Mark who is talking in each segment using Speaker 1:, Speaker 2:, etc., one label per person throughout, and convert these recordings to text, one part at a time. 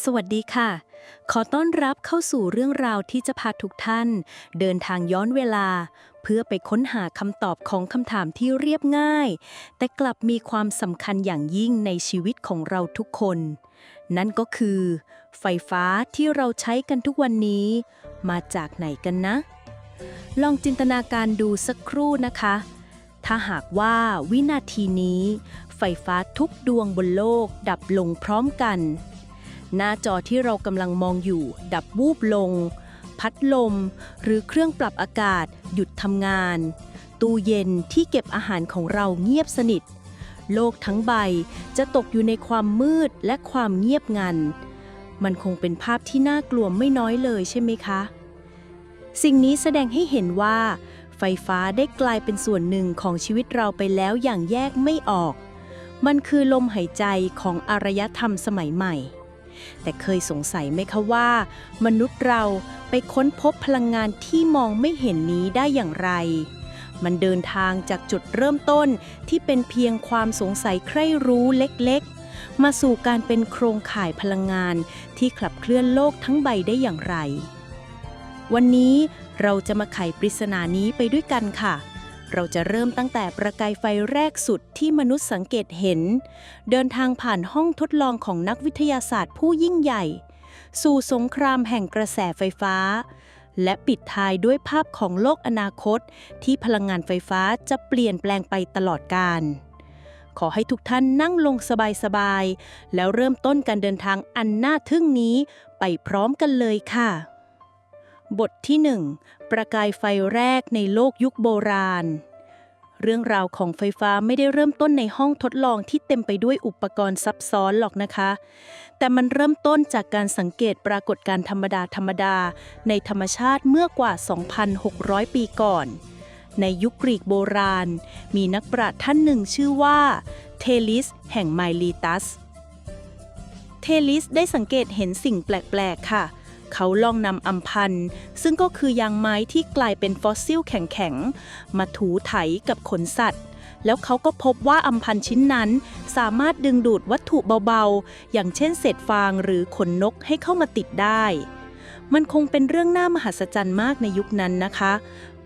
Speaker 1: สวัสดีค่ะ ขอต้อนรับเข้าสู่เรื่องราวที่จะพาทุกท่าน เดินทางย้อนเวลา เพื่อไปค้นหาคำตอบของคำถามที่เรียบง่าย แต่กลับมีความสำคัญอย่างยิ่งในชีวิตของเราทุกคน นั่นก็คือ ไฟฟ้าที่เราใช้กันทุกวันนี้ มาจากไหนกันนะ ลองจินตนาการดูสักครู่นะคะ ถ้าหากว่าวินาทีนี้ ไฟฟ้าทุกดวงบนโลกดับลงพร้อมกัน หน้าจอที่เรากำลังมองอยู่ ดับวูบลง พัดลม หรือเครื่องปรับอากาศ หยุดทำงาน ตู้เย็นที่เก็บอาหารของเราเงียบสนิท โลกทั้งใบจะตกอยู่ในความมืดและความเงียบงัน มันคงเป็นภาพที่น่ากลัวไม่น้อยเลยใช่ไหมคะ สิ่งนี้แสดงให้เห็นว่า ไฟฟ้าได้กลายเป็นส่วนหนึ่งของชีวิตเราไปแล้วอย่างแยกไม่ออกมันคือลมหายใจของอารยธรรมสมัยใหม่ แต่เคยสงสัยไหมคะว่า มนุษย์เราไปค้นพบพลังงานที่มองไม่เห็นนี้ได้อย่างไร มันเดินทางจากจุดเริ่มต้นที่เป็นเพียงความสงสัยใคร่รู้เล็กๆ มาสู่การเป็นโครงข่ายพลังงานที่ขับเคลื่อนโลกทั้งใบได้อย่างไร วันนี้เราจะมาไขปริศนานี้ไปด้วยกันค่ะ เราจะเริ่มตั้งแต่ประกายไฟแรกสุดที่มนุษย์สังเกตเห็น เดินทางผ่านห้องทดลองของนักวิทยาศาสตร์ผู้ยิ่งใหญ่ สู่สงครามแห่งกระแสไฟฟ้า และปิดท้ายด้วยภาพของโลกอนาคต ที่พลังงานไฟฟ้าจะเปลี่ยนแปลงไปตลอดกาลขอให้ทุกท่านนั่งลงสบายๆ แล้วเริ่มต้นการเดินทางอันน่าทึ่งนี้ไปพร้อมกันเลยค่ะ บทที่1ประกายไฟแรกในโลกยุคโบราณ เรื่องราวของไฟฟ้าไม่ได้เริ่มต้นในห้องทดลองที่เต็มไปด้วยอุปกรณ์ซับซ้อนหรอกนะคะ แต่มันเริ่มต้นจากการสังเกตปรากฏการธรรมดาธรรมดา ในธรรมชาติเมื่อกว่า 2,600 ปีก่อน ในยุคกรีกโบราณ มีนักปราชญ์ท่านหนึ่งชื่อว่า เทลิส แห่งไมลีตัส เทลิสได้สังเกตเห็นสิ่งแปลก ๆ ค่ะเเขาลองนำอัมพันธ์ซึ่งก็คือยางไม้ที่กลายเป็นฟอสซิลแข็งๆ มาถูไถกับขนสัตว์ แล้วเขาก็พบว่าอัมพันธ์ชิ้นนั้น สามารถดึงดูดวัตถุเบาๆ อย่างเช่นเศษฟางหรือขนนกให้เข้ามาติดได้ มันคงเป็นเรื่องน่ามหัศจรรย์มากในยุคนั้นนะคะ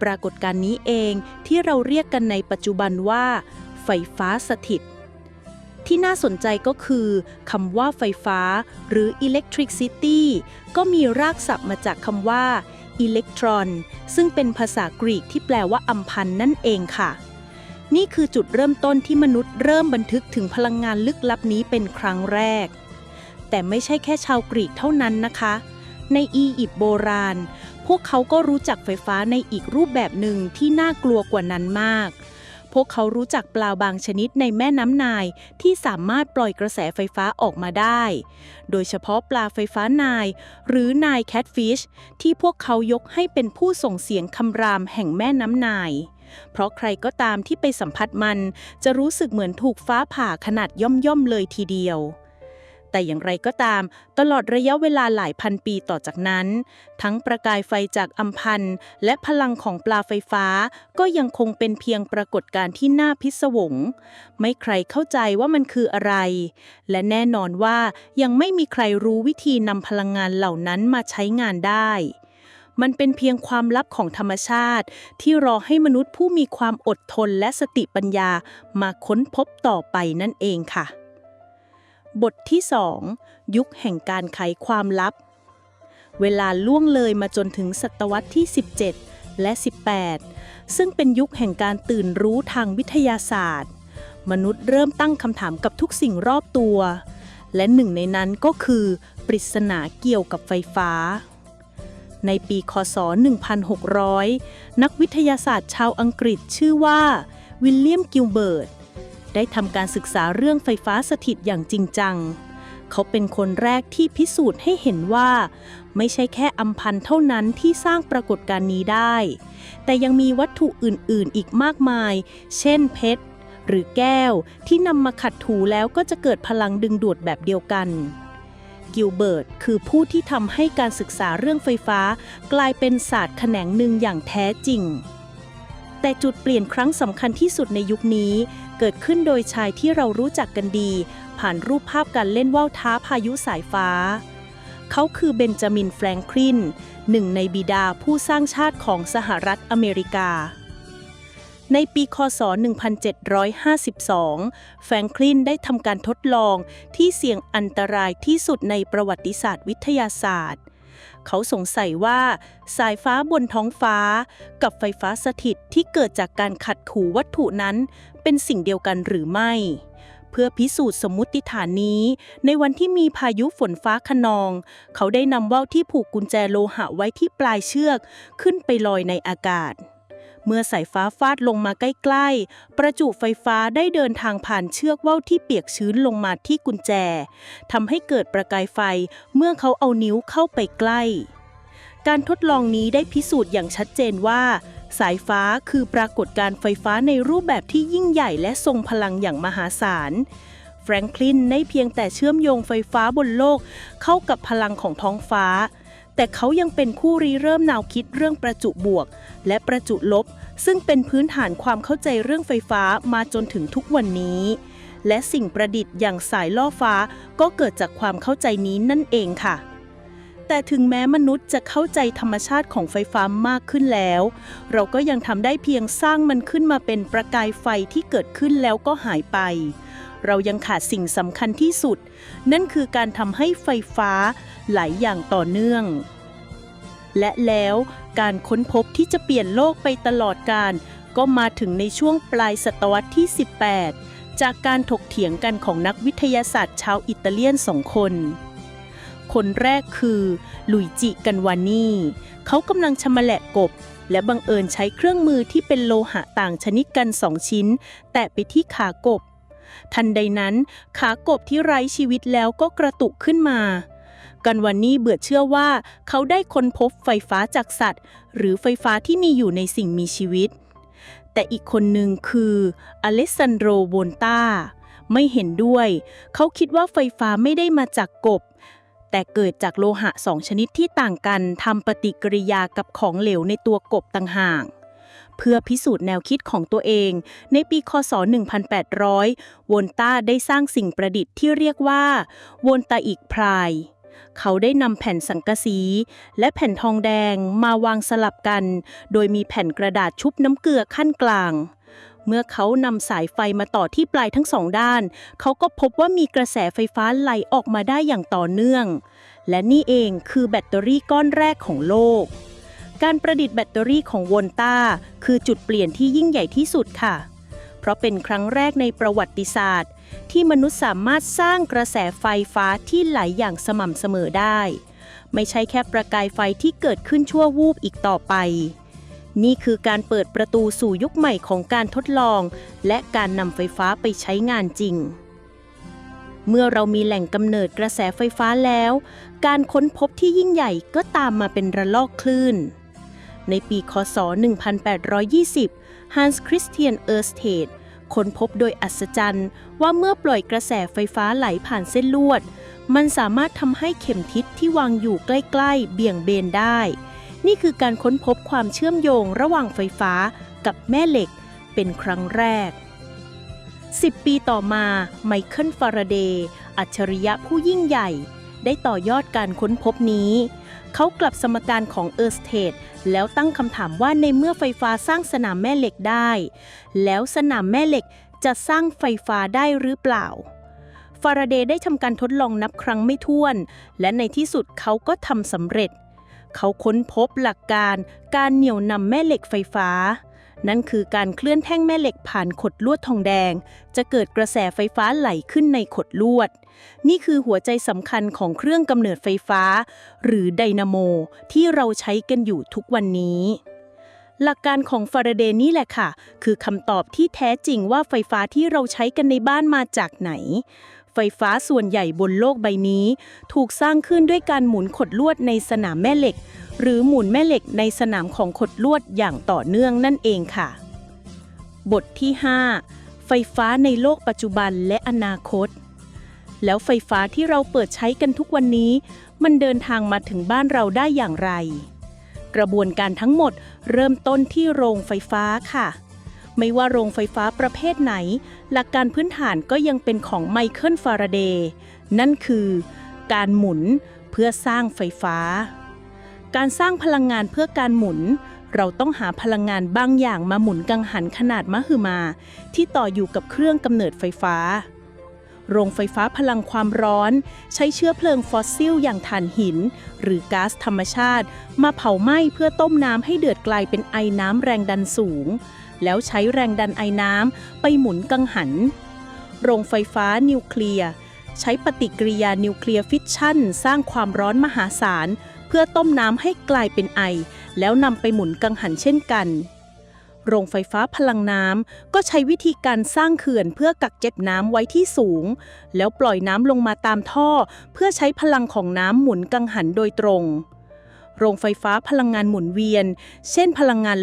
Speaker 1: ปรากฏการณ์นี้เองที่เราเรียกกันในปัจจุบันว่า ไฟฟ้าสถิต ที่น่าสนใจก็คือคำว่าไฟฟ้า หรือ electricity ก็มีรากศัพท์มาจากคำว่า electron ซึ่งเป็นภาษากรีกที่แปลว่าอัมพันนั่นเองค่ะ นี่คือจุดเริ่มต้นที่มนุษย์เริ่มบันทึกถึงพลังงานลึกลับนี้เป็นครั้งแรก แต่ไม่ใช่แค่ชาวกรีกเท่านั้นนะคะ ในอียิปต์โบราณ พวกเขาก็รู้จักไฟฟ้าในอีกรูปแบบหนึ่งที่น่ากลัวกว่านั้นมาก วกเขารู้จักปลาบางชนิดในแม่น้ำนายที่สามารถปล่อยกระแสไฟฟ้าออกมาได้ โดยเฉพาะปลาไฟฟ้านาย หรือนายแคทฟิชที่พวกเขายกให้เป็นผู้ส่งเสียงคำรามแห่งแม่น้ำนาย เพราะใครก็ตามที่ไปสัมผัสมัน จะรู้สึกเหมือนถูกฟ้าผ่าขนาดย่อมๆเลยทีเดียว แต่อย่างไรก็ตาม ตลอดระยะเวลาหลายพันปีต่อจากนั้น ทั้งประกายไฟจากอัมพันธ์และพลังของปลาไฟฟ้า ก็ยังคงเป็นเพียงปรากฏการณ์ที่น่าพิศวง ไม่ใครเข้าใจว่ามันคืออะไร และแน่นอนว่ายังไม่มีใครรู้วิธีนำพลังงานเหล่านั้นมาใช้งานได้มันเป็นเพียงความลับของธรรมชาติ ที่รอให้มนุษย์ผู้มีความอดทนและสติปัญญามาค้นพบต่อไปนั่นเองค่ะ บทที่2ยุคแห่งการไขความลับ เวลาล่วงเลยมาจนถึงศตวรรษที่ 17 และ 18 ซึ่งเป็นยุคแห่งการตื่นรู้ทางวิทยาศาสตร์ มนุษย์เริ่มตั้งคำถามกับทุกสิ่งรอบตัว และหนึ่งในนั้นก็คือ ปริศนาเกี่ยวกับไฟฟ้า ในปีคศ 1600 นักวิทยาศาสตร์ชาวอังกฤษชื่อว่า วิลเลียมกิลเบิร์ต ได้ทำการศึกษาเรื่องไฟฟ้าสถิตอย่างจริงจัง เขาเป็นคนแรกที่พิสูจน์ให้เห็นว่า ไม่ใช่แค่อัมพันธ์เท่านั้นที่สร้างปรากฏการณ์นี้ได้ แต่ยังมีวัตถุอื่น ๆ อีกมากมาย เช่นเพชร หรือแก้วที่นำมาขัดถูแล้วก็จะเกิดพลังดึงดูดแบบเดียวกันกิลเบิร์ตคือผู้ที่ทำให้การศึกษาเรื่องไฟฟ้ากลายเป็นศาสตร์แขนงหนึ่งอย่างแท้จริง แต่จุดเปลี่ยนครั้งสำคัญที่สุดในยุคนี้ เกิดขึ้นโดยชายที่เรารู้จักกันดี ผ่านรูปภาพการเล่นว่าวท้าพายุสายฟ้า เขาคือเบนจามินแฟรงคลินหนึ่งในบิดาผู้สร้างชาติของสหรัฐอเมริกา ในปีคศ 1752 แฟรงคลินได้ทำการทดลองที่เสี่ยงอันตรายที่สุดในประวัติศาสตร์วิทยาศาสตร์ เขาสงสัยว่าสายฟ้าบนท้องฟ้า กับไฟฟ้าสถิตที่เกิดจากการขัดถูวัตถุนั้นเป็นสิ่งเดียวกันหรือไม่ เพื่อพิสูจน์สมมุติฐานนี้ ในวันที่มีพายุฝนฟ้าขนอง เขาได้นำว่าวที่ผูกกุญแจโลหะไว้ที่ปลายเชือก ขึ้นไปลอยในอากาศ เมื่อสายฟ้าฟาดลงมาใกล้ๆ ประจุไฟฟ้าได้เดินทางผ่านเชือกว่าวที่เปียกชื้นลงมาที่กุญแจทำให้เกิดประกายไฟเมื่อเขาเอานิ้วเข้าไปใกล้ การทดลองนี้ได้พิสูจน์อย่างชัดเจนว่า สายฟ้าคือปรากฏการณ์ไฟฟ้าในรูปแบบที่ยิ่งใหญ่และทรงพลังอย่างมหาศาลแฟรงคลินได้เพียงแต่เชื่อมโยงไฟฟ้าบนโลกเข้ากับพลังของท้องฟ้า แต่เขายังเป็นคู่รีเริ่มแนวคิดเรื่องประจุบวก และประจุลบ ซึ่งเป็นพื้นฐานความเข้าใจเรื่องไฟฟ้ามาจนถึงทุกวันนี้ และสิ่งประดิษฐ์อย่างสายล่อฟ้าก็เกิดจากความเข้าใจนี้นั่นเองค่ะ แต่ถึงแม้มนุษย์จะเข้าใจธรรมชาติของไฟฟ้ามากขึ้นแล้ว เราก็ยังทำได้เพียงสร้างมันขึ้นมาเป็นประกายไฟที่เกิดขึ้นแล้วก็หายไป เรายังขาดสิ่งสำคัญที่สุด นั่นคือการทำให้ไฟฟ้าไหลอย่างต่อเนื่อง และแล้วการค้นพบที่จะเปลี่ยนโลกไปตลอดการ ก็มาถึงในช่วงปลายศตวรรษที่ 18 จากการถกเถียงกันของนักวิทยาศาสตร์ชาวอิตาเลียนสองคน คนแรกคือลุยจิกันวานีเขากำลังชำแหละกบ และบังเอิญใช้เครื่องมือที่เป็นโลหะต่างชนิดกันสองชิ้น แตะไปที่ขากบ ทันใดนั้น ขากบที่ไร้ชีวิตแล้วก็กระตุกขึ้นมากันวันนี้เบื่อเชื่อว่าเขาได้ค้นพบไฟฟ้าจากสัตว์ หรือไฟฟ้าที่มีอยู่ในสิ่งมีชีวิต แต่อีกคนหนึ่งคืออเลสซานโดรโวนตาไม่เห็นด้วย เขาคิดว่าไฟฟ้าไม่ได้มาจากกบ แต่เกิดจากโลหะสองชนิดที่ต่างกันทำปฏิกิริยากับของเหลวในตัวกบต่างหากเพื่อพิสูจน์แนวคิดของตัวเอง ในปี คศ 1800โวนต้าได้สร้างสิ่งประดิษฐ์ที่เรียกว่าโวนตาอิกพราย เขาได้นำแผ่นสังกะสี และแผ่นทองแดงมาวางสลับกัน โดยมีแผ่นกระดาษชุบน้ำเกลือขั้นกลาง เมื่อเขานำสายไฟมาต่อที่ปลายทั้งสองด้าน เขาก็พบว่ามีกระแสไฟฟ้าไหลออกมาได้อย่างต่อเนื่อง และนี่เองคือแบตเตอรี่ก้อนแรกของโลก การประดิษฐ์แบตเตอรี่ของวอนต้าคือจุดเปลี่ยนที่ยิ่งใหญ่ที่สุดค่ะ เพราะเป็นครั้งแรกในประวัติศาสตร์ ที่มนุษย์สามารถสร้างกระแสไฟฟ้าที่ไหลอย่างสม่ำเสมอได้ ไม่ใช่แค่ประกายไฟที่เกิดขึ้นชั่ววูบอีกต่อไป นี่คือการเปิดประตูสู่ยุคใหม่ของการทดลอง และการนำไฟฟ้าไปใช้งานจริง เมื่อเรามีแหล่งกำเนิดกระแสไฟฟ้าแล้ว การค้นพบที่ยิ่งใหญ่ก็ตามมาเป็นระลอกคลื่น ในปีคศ 1820 Hans Christian Ørsted ค้นพบโดยอัศจรรย์ว่าเมื่อปล่อยกระแสไฟฟ้าไหลผ่านเส้นลวด มันสามารถทำให้เข็มทิศที่วางอยู่ใกล้ ๆ เบี่ยงเบนได้ นี่คือการค้นพบความเชื่อมโยงระหว่างไฟฟ้ากับแม่เหล็กเป็นครั้งแรก 10 ปีต่อมาไมเคิลฟาราเดย์อัจฉริยะผู้ยิ่งใหญ่ ได้ต่อยอดการค้นพบนี้ เขากลับสมการของเออร์สเทดแล้วตั้งคำถามว่าในเมื่อไฟฟ้าสร้างสนามแม่เหล็กได้ แล้วสนามแม่เหล็กจะสร้างไฟฟ้าได้หรือเปล่า ฟาราเดย์ได้ทำการทดลองนับครั้งไม่ถ้วน และในที่สุดเขาก็ทำสำเร็จ เขาค้นพบหลักการการเหนี่ยวนำแม่เหล็กไฟฟ้า นั่นคือการเคลื่อนแท่งแม่เหล็กผ่านขดลวดทองแดง จะเกิดกระแสไฟฟ้าไหลขึ้นในขดลวด นี่คือหัวใจสำคัญของเครื่องกำเนิดไฟฟ้า หรือไดนาโม ที่เราใช้กันอยู่ทุกวันนี้หลักการของฟาราเดย์นี่แหละค่ะ คือคำตอบที่แท้จริงว่าไฟฟ้าที่เราใช้กันในบ้านมาจากไหน ไฟฟ้าส่วนใหญ่บนโลกใบนี้ ถูกสร้างขึ้นด้วยการหมุนขดลวดในสนามแม่เหล็ก หรือหมุนแม่เหล็กในสนามของขดลวดอย่างต่อเนื่องนั่นเองค่ะ บทที่ 5 ไฟฟ้าในโลกปัจจุบันและอนาคต แล้วไฟฟ้าที่เราเปิดใช้กันทุกวันนี้ มันเดินทางมาถึงบ้านเราได้อย่างไร กระบวนการทั้งหมดเริ่มต้นที่โรงไฟฟ้าค่ะ ไม่ว่าโรงไฟฟ้าประเภทไหน หลักการพื้นฐานก็ยังเป็นของไมเคิลฟาราเดย์นั่นคือ การหมุนเพื่อสร้างไฟฟ้า การสร้างพลังงานเพื่อการหมุน เราต้องหาพลังงานบางอย่างมาหมุนกังหันขนาดมหึมา ที่ต่ออยู่กับเครื่องกำเนิดไฟฟ้า โรงไฟฟ้าพลังความร้อน ใช้เชื้อเพลิงฟอสซิลอย่างถ่านหิน หรือก๊าซธรรมชาติ มาเผาไหม้เพื่อต้มน้ำให้เดือดกลายเป็นไอน้ำแรงดันสูง แล้วใช้แรงดันไอน้ำไปหมุนกังหัน โรงไฟฟ้านิวเคลียร์ใช้ปฏิกิริยานิวเคลียร์ฟิชชั่น สร้างความร้อนมหาศาล เพื่อต้มน้ำให้กลายเป็นไอ แล้วนำไปหมุนกังหันเช่นกัน โรงไฟฟ้าพลังน้ำก็ใช้วิธีการสร้างเขื่อนเพื่อกักเก็บน้ำไว้ที่สูง แล้วปล่อยน้ำลงมาตามท่อ เพื่อใช้พลังของน้ำหมุนกังหันโดยตรง โรงไฟฟ้าพลังงานหมุนเวียน เช่นพลังงาน